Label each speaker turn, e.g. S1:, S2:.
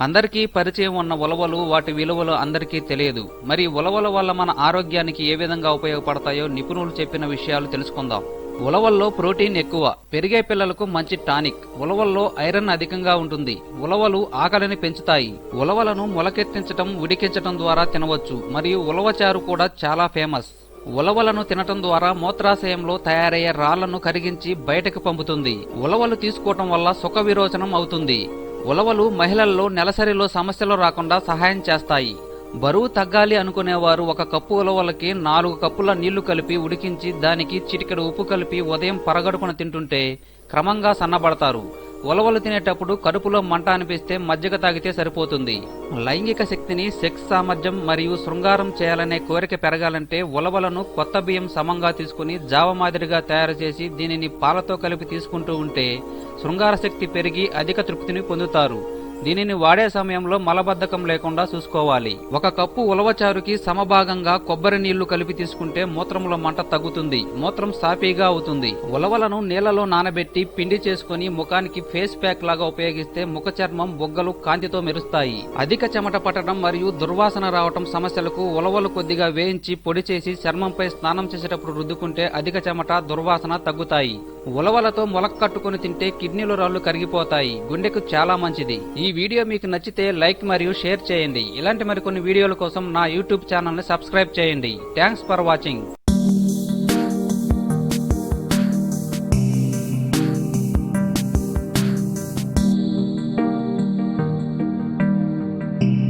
S1: అందరికీ పరిచయం ఉన్న ఉలవలు వాటి విలువలు అందరికీ తెలియదు. మరి ఉలవల వల్ల మన ఆరోగ్యానికి ఏ విధంగా ఉపయోగపడతాయో నిపుణులు చెప్పిన విషయాలు తెలుసుకుందాం. ఉలవల్లో ప్రోటీన్ ఎక్కువ పెరిగే పిల్లలకు మంచి టానిక్. ఉలవల్లో ఐరన్ అధికంగా ఉంటుంది. ఉలవలు ఆకలిని పెంచుతాయి. ఉలవలను మొలకెత్తించటం ఉడికించటం ద్వారా తినవచ్చు. మరియు ఉలవచారు కూడా చాలా ఫేమస్. ఉలవలను తినటం ద్వారా మూత్రాశయంలో తయారయ్యే రాళ్ళను కరిగించి బయటకు పంపుతుంది. ఉలవలు తీసుకోవటం వల్ల సుఖ విరోచనం అవుతుంది. ఉలవలు మహిళల్లో నెలసరిలో సమస్యలు రాకుండా సహాయం చేస్తాయి. బరువు తగ్గాలి అనుకునేవారు ఒక కప్పు ఉలవలకి నాలుగు కప్పుల నీళ్ళు కలిపి ఉడికించి దానికి చిటికెడు ఉప్పు కలిపి ఉదయం పరగడుకున తింటుంటే క్రమంగా సన్నబడతారు. ఉలవలు తినేటప్పుడు కడుపులో మంట అనిపిస్తే మజ్జిగ తాగితే సరిపోతుంది. లైంగిక శక్తిని సెక్స్ సామర్థ్యం మరియు శృంగారం చేయాలనే కోరిక పెరగాలంటే ఉలవలను కొత్త బియ్యం సమంగా తీసుకుని జావ మాదిరిగా తయారు చేసి దీనిని పాలతో కలిపి తీసుకుంటూ ఉంటే శృంగార శక్తి పెరిగి అధిక తృప్తిని పొందుతారు. దీనిని వాడే సమయంలో మలబద్ధకం లేకుండా చూసుకోవాలి. ఒక కప్పు ఉలవచారుకి సమభాగంగా కొబ్బరి నీళ్ళు కలిపి తీసుకుంటే మూత్రంలో మంట తగ్గుతుంది. మూత్రం సాఫీగా అవుతుంది. ఉలవలను నీళ్ళలో నానబెట్టి పిండి చేసుకుని ముఖానికి ఫేస్ ప్యాక్ లాగా ఉపయోగిస్తే ముఖ చర్మం బొగ్గలు కాంతితో మెరుస్తాయి. అధిక చెమట పట్టడం మరియు దుర్వాసన రావటం సమస్యలకు ఉలవలు కొద్దిగా వేయించి పొడి చేసి చర్మంపై స్నానం చేసేటప్పుడు రుద్దుకుంటే అధిక చెమట దుర్వాసన తగ్గుతాయి. ఉలవలతో మొలక కట్టుకుని తింటే కిడ్నీలు రాళ్ళు కరిగిపోతాయి. గుండెకు చాలా మంచిది. ఈ వీడియో మీకు నచ్చితే లైక్ మరియు షేర్ చేయండి. ఇలాంటి మరికొన్ని వీడియోల కోసం నా యూట్యూబ్ ఛానల్ని సబ్స్క్రైబ్ చేయండి. Thanks for watching.